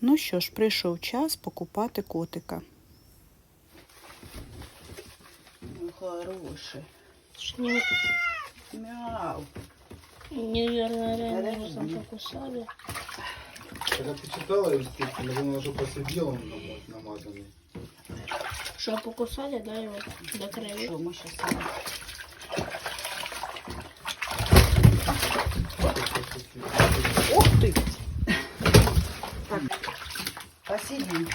Ну що ж, прийшов час покупати котика. Ну, хороший. Мяу. наверное, реально Подожди. там покусали. Когда ты читала инструкцию, я думала, что посидел он намазанный. Что, покусали, да, его до крови? Що ми зараз? Посидим.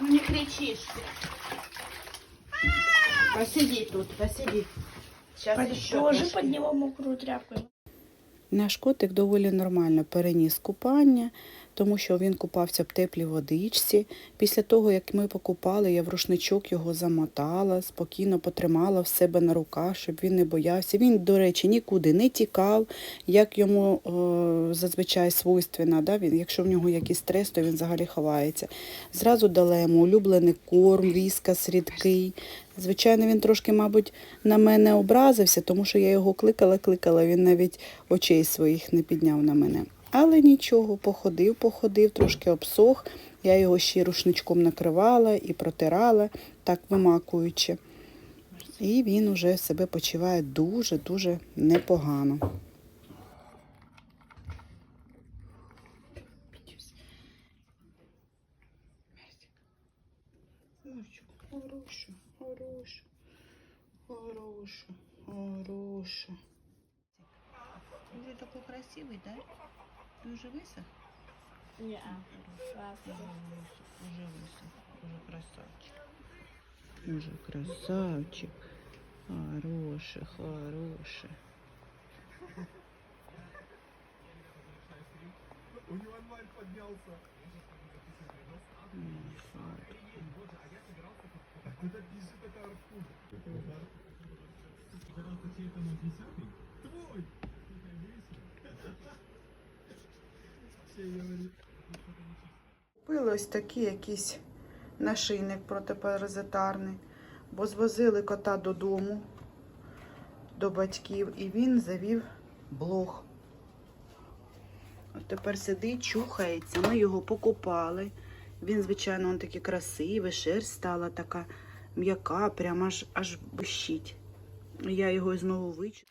Ну не кричишь. Посиди тут, посиди. Сейчас еще Положи под него мокрую тряпку. Наш котик доволі нормально переніс купання, тому що він купався в теплій водичці. Після того, як ми покупали, я в рушничок його замотала, спокійно потримала в себе на руках, щоб він не боявся. Він, до речі, нікуди не тікав, як йому е, зазвичай свойственно. Да? Він, якщо в нього якийсь стрес, то він взагалі ховається. Зразу дала йому улюблений корм, віскас рідкий. Звичайно, він трошки, мабуть, на мене образився, тому що я його кликала, кликала, він навіть очей своїх не підняв на мене. Але нічого, походив, походив, трошки обсох. Я його ще рушничком накривала і протирала, так вимакуючи. І він уже себе почуває дуже-дуже непогано. Хороша, хороша, хороша, хороша. Ты уже такой красивый, да? Ты вже висох? Ні, Уже висох, а, уже красавчик. Уже красавчик. Хороший, хороший. У него онлайн поднялся. Куда бежит эта аркуда? Ты Твой! Купили ось такий якийсь нашийник протипаразитарний, бо звозили кота додому до батьків і він завів блог. От тепер сидить, чухається. Ми його покупали. Він, звичайно, он такий красивий, шерсть стала така м'яка, прямо аж аж блищить. Я його знову вичу.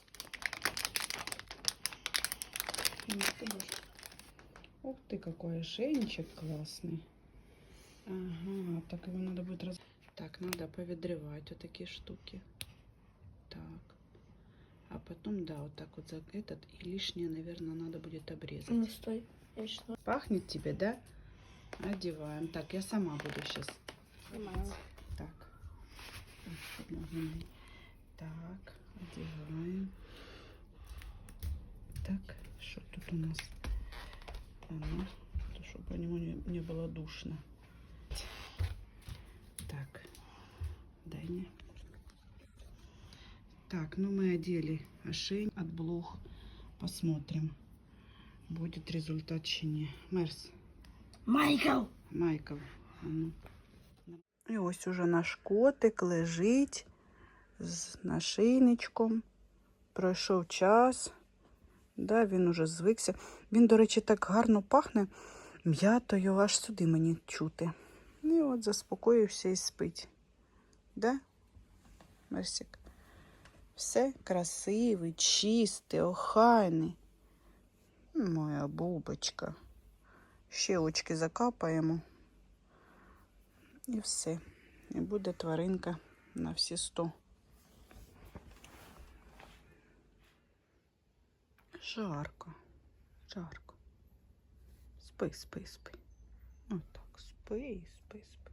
Ух ты, какой ошейничек классный. Ага, так его надо будет раз... Так, надо повидревать вот такие штуки. Так. А потом, да, вот так вот за этот. И лишнее, наверное, надо будет обрезать. Ну стой. Я сейчас Пахнет тебе, да? Одеваем. Так, я сама буду сейчас. снимаю. Так. Так, одеваем. Так, что тут у нас? Ага, чтобы по нему не, не было душно. Так, дай мне. Так, ну мы одели ошейник от блох. Посмотрим, будет результат чи ні. Мерс. Майкл! Майкл. а ну. І ось уже наш котик лежить з нашийничком. Пройшов час. Да, він уже звикся. Він, до речі, так гарно пахне м'ятою, аж сюди мені чути. І от заспокоївся і спить. Да? Мерсик? Все красивий, чистий, охайний. Моя бубочка. Ще очки закапаємо. І все. І буде тваринка на всі сто. Жарко. Жарко. Спи, спи, спи. Отак, спи, спи, спи.